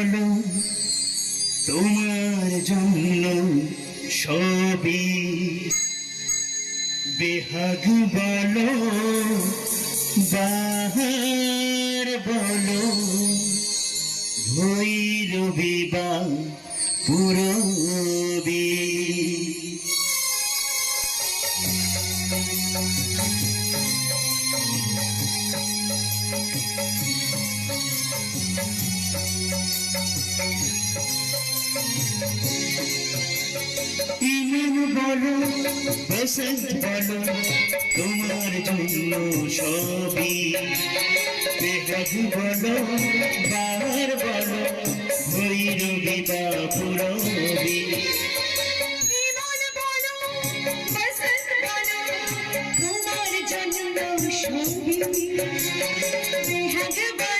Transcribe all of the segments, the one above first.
বলো তোমার জন্য সবই। বেহাগ বলো বাহার বলো ভৈরবী বা পুরবী। বলো বসন্ত বলো তোমার জন্য সবই বেহাগ বলো বার বলো ভৈরবী বা পুরবী তোমার জন্য সবই বেহাগ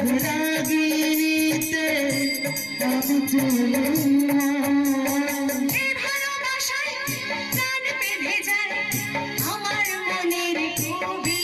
রাগ রাগিতে আমি যায় আমার মনের কবি।